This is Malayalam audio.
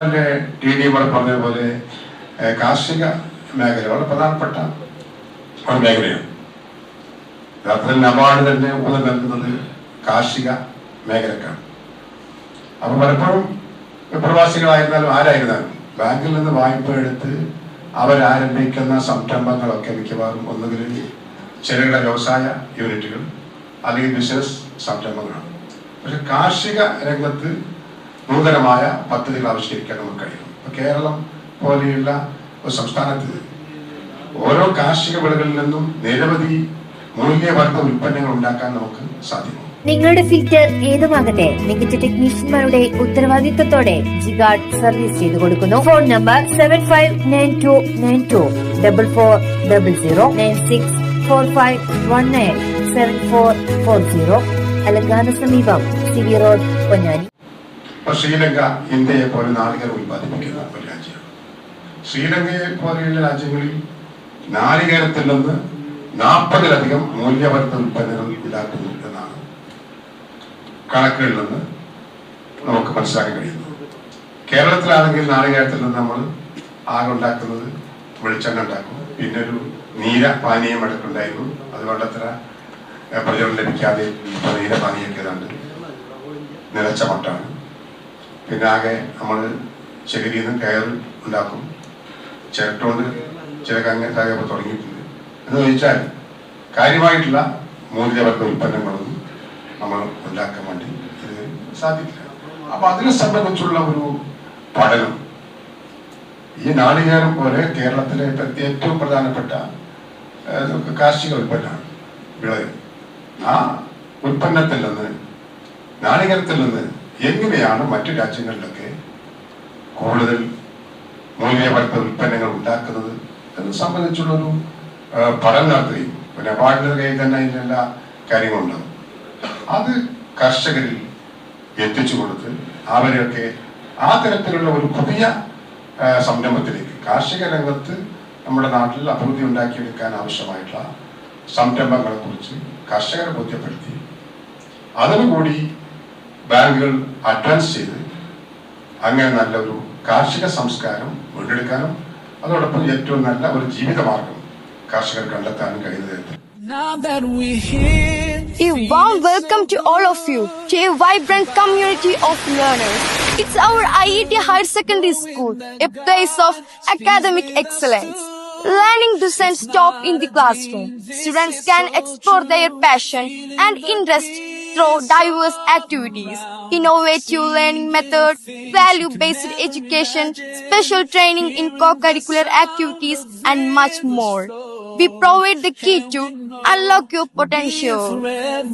ടി ഡി ഇവിടെ പറഞ്ഞതുപോലെ കാർഷിക മേഖല വളരെ പ്രധാനപ്പെട്ട ഒരു മേഖലയാണ്. യഥാർത്ഥത്തിൽ നബാർഡ് തന്നെ ഊന്നൽ നൽകുന്നത് കാർഷിക മേഖലക്കാണ്. അപ്പൊ പലപ്പോഴും പ്രവാസികളായിരുന്നാലും ആരായിരുന്നാലും ബാങ്കിൽ നിന്ന് വായ്പ എടുത്ത് അവരാരംഭിക്കുന്ന സംരംഭങ്ങളൊക്കെ മിക്കവാറും ഒന്നുകിൽ ചെറുകിട വ്യവസായ യൂണിറ്റുകൾ അല്ലെങ്കിൽ ബിസിനസ് സംരംഭങ്ങളാണ്. പക്ഷെ കാർഷിക രംഗത്ത് നൂതനമായ പദ്ധതികൾ ആവിഷ്കരിക്കാൻ നമുക്ക് കഴിയും. ഇപ്പൊ കേരളം പോലെയുള്ള ഒരു സംസ്ഥാനത്ത് ഓരോ കാർഷിക വിളകളിൽ നിന്നും നിരവധി മൂല്യവർദ്ധ ഉൽപ്പന്നങ്ങൾ ഉണ്ടാക്കാൻ നമുക്ക് സാധിക്കും നിങ്ങളുടെ ഫിൽറ്റർ ഏതുമാകട്ടെ മികച്ച ടെക്നീഷ്യന്മാരുടെ ഉത്തരവാദിത്തത്തോടെ ജിഗാർഡ് സർവീസ് ചെയ്തു കൊടുക്കുന്നു. Phone number seven five nine two nine two double four double zero nine six four five one nine seven four four zero അലങ്കാന സമീപം സിവി റോഡ് പൊന്നാനി. ഇപ്പൊ ശ്രീലങ്ക ഇന്ത്യയെ പോലെ നാളികേരം ഉൽപ്പാദിപ്പിക്കുന്ന ഒരു രാജ്യമാണ്. ശ്രീലങ്കയെ പോലെയുള്ള രാജ്യങ്ങളിൽ നാളികേരത്തിൽ നിന്ന് നാൽപ്പതിലധികം മൂല്യവർദ്ധ ഉൽപ്പന്നങ്ങൾ ഉണ്ടാക്കുന്നു എന്നാണ് കണക്കുകളിൽ നിന്ന് നമുക്ക് മനസ്സിലാക്കാൻ കഴിയുന്നത്. കേരളത്തിലാണെങ്കിൽ നാളികേരത്തിൽ നിന്ന് നമ്മൾ ആകെ ഉണ്ടാക്കുന്നത് വെളിച്ചെണ്ണ ഉണ്ടാക്കും. പിന്നെ ഒരു നീര പാനീയം അടക്കുണ്ടായിരുന്നു അതുകൊണ്ട് അത്ര പ്രചോദനം ലഭിക്കാതെ നീര ഏതാണ്ട് നിലച്ച മട്ടാണ്. പിന്നെ ആകെ നമ്മൾ ചകിരിയിൽ നിന്ന് കയർ ഉണ്ടാക്കും. ചിരട്ടോണ്ട് ചില കങ്ങനത്തായ തുടങ്ങിയിട്ടുണ്ട്. എന്ന് ചോദിച്ചാൽ കാര്യമായിട്ടുള്ള മൂല്യവർഗ ഉൽപ്പന്നങ്ങളൊന്നും നമ്മൾ ഉണ്ടാക്കാൻ വേണ്ടി ഇത് സാധിക്കില്ല. അപ്പൊ അതിനെ സംബന്ധിച്ചുള്ള ഒരു പഠനം. ഈ നാളികേരം പോലെ കേരളത്തിലെ ഏറ്റവും പ്രധാനപ്പെട്ട കാർഷിക ഉൽപ്പന്നമാണ് വിളവ്. ആ ഉൽപ്പന്നത്തിൽ നിന്ന് നാളികേരത്തിൽ നിന്ന് എങ്ങനെയാണ് മറ്റു രാജ്യങ്ങളിലൊക്കെ കൂടുതൽ മൂല്യവർദ്ധ ഉൽപ്പന്നങ്ങൾ ഉണ്ടാക്കുന്നത് എന്ന് സംബന്ധിച്ചുള്ളൊരു പഠനം നടത്തുകയും പിന്നെ പാടിന്റെ കയ്യിൽ തന്നെ അതിനെല്ലാ കാര്യങ്ങളുണ്ടാകും അത് കർഷകരിൽ എത്തിച്ചു കൊടുത്ത് അവരെയൊക്കെ ആ തരത്തിലുള്ള ഒരു പുതിയ സംരംഭത്തിലേക്ക് കാർഷിക രംഗത്ത് നമ്മുടെ നാട്ടിൽ അഭിവൃദ്ധി ഉണ്ടാക്കിയെടുക്കാൻ ആവശ്യമായിട്ടുള്ള സംരംഭങ്ങളെ കുറിച്ച് കർഷകരെ ബോധ്യപ്പെടുത്തി. അതിനുകൂടി ബാങ്കുകൾ അഡ്വാൻസ് ചെയ്ത് അങ്ങനെ നല്ലൊരു കാർഷിക സംസ്കാരം വീണ്ടെടുക്കാനും അതോടൊപ്പം ഏറ്റവും നല്ല ഒരു ജീവിതമാർഗം കർഷകർ കണ്ടെത്താനും കഴിയുന്നത് Now that we're here, A warm welcome to all of you to a vibrant community of learners. It's our IET Higher Secondary School, a place of academic excellence. Learning doesn't stop in the classroom. Students can explore their passion and interest through diverse activities, innovative learning methods, value-based education, special training in co-curricular activities, and much more. We provide the key to unlock your potential.